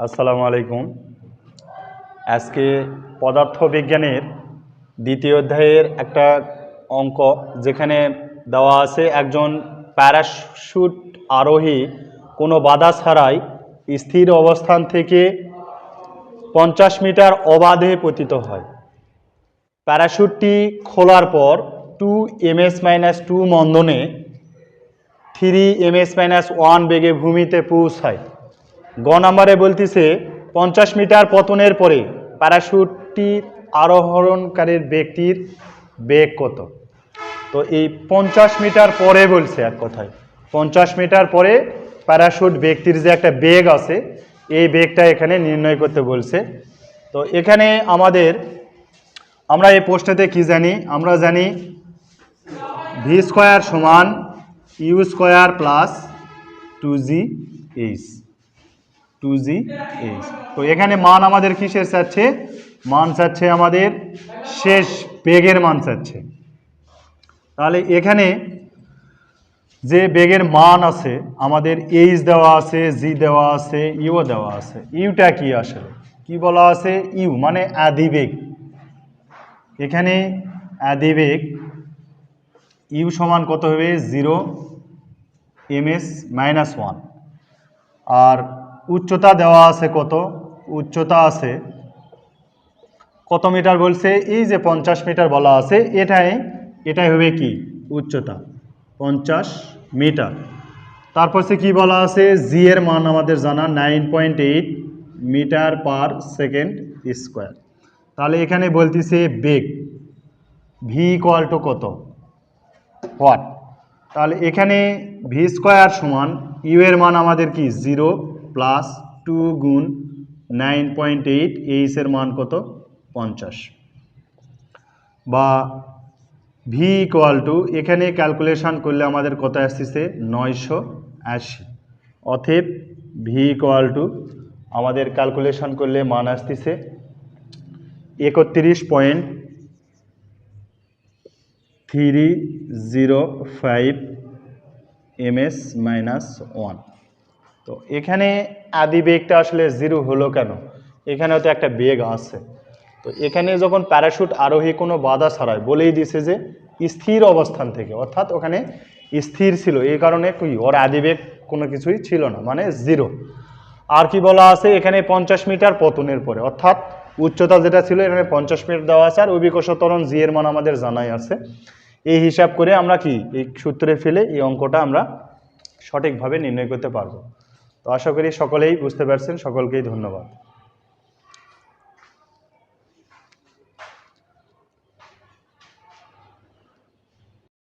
আসসালামু আলাইকুম। আজকে পদার্থবিজ্ঞানের দ্বিতীয় অধ্যায়ের একটা অঙ্ক যেখানে দেওয়া আছে, একজন প্যারাশুট আরোহী কোনো বাধা ছাড়াই স্থির অবস্থান থেকে পঞ্চাশ মিটার অবাধে পতিত হয়। প্যারাশুটটি খোলার পর টু এমএস মাইনাস টু মন্দনে থ্রি এমএস মাইনাস ওয়ান বেগে ভূমিতে পৌঁছায়। গ নাম্বারে বলতেছে, পঞ্চাশ মিটার পতনের পরে প্যারাশুটটি আরোহণকারীর ব্যক্তির বেগ কত? তো এই পঞ্চাশ মিটার পরে বলছে এক কথায়, পঞ্চাশ মিটার পরে প্যারাশুট ব্যক্তির যে একটা বেগ আছে, এই বেগটা এখানে নির্ণয় করতে বলছে। তো এখানে আমাদের, আমরা এই প্রশ্নেতে কি জানি? আমরা জানি ভি স্কোয়ার সমান U square plus two G H. Two G H তো এখানে মান আমাদের কিসের চাচ্ছে? মান চাচ্ছে আমাদের শেষ বেগের মান চাচ্ছে। তাহলে এখানে যে বেগের মান আছে, আমাদের এইচ দেওয়া আছে জি দেওয়া আছে ইউ দেওয়া আছে ইউটা কি আসলে? কি বলা আছে? ইউ মানে আদিবেগ। এখানে আদিবেগ ইউ সমান কত হবে? Zero M S minus one আর উচ্চতা দেওয়া আছে কত? উচ্চতা আছে কত মিটার বলছে? এই যে পঞ্চাশ মিটার বলা আছে, এটাই এটাই হবে কি? উচ্চতা। পঞ্চাশ মিটার। তারপর সে কী বলা আছে? জি এর মান আমাদের জানা nine point eight metre per second square. তাহলে এখানে বলতেছে বেগ। ভি ইকুয়াল টু কত? হোয়াট তাহলে এখানে ভি স্কোয়ার সমান ইউ এর মান আমাদের কি? জিরো প্লাস টু গুণ নাইন পয়েন্ট এইট এইচের মান কত? পঞ্চাশ। বা ভি ইকুয়াল টু এখানে ক্যালকুলেশন করলে আমাদের কত আসতেছে? নয়শো আশি। অথেব ভি ইকুয়াল টু আমাদের ক্যালকুলেশন করলে মান আসতেছে একত্রিশ point three zero five MS minus one তো এখানে আদি বেগটা আসলে জিরো হলো কেন? এখানেও তো একটা বেগ আছে। তো এখানে যখন প্যারাশুট আরোহী কোনো বাধা ছাড়ায়, বলেই দিছে যে স্থির অবস্থান থেকে, অর্থাৎ ওখানে স্থির ছিল, এই কারণে কি, ওর আদিবেগ কোনো কিছুই ছিল না মানে জিরো। আর কি বলা আছে, এখানে পঞ্চাশ মিটার পতনের পরে, অর্থাৎ উচ্চতা যেটা ছিল, এখানে পঞ্চাশ মিটার দেওয়া আছে, আর অভিকর্ষ ত্বরণ জি এর মান আমাদের জানাই আছে। এই হিসাব করে আমরা কি, এই সূত্রে ফেলে এই অঙ্কটা আমরা সঠিকভাবে নির্ণয় করতে পারব। তো আশা করি সকলেই বুঝতে পারছেন সকলকেই ধন্যবাদ।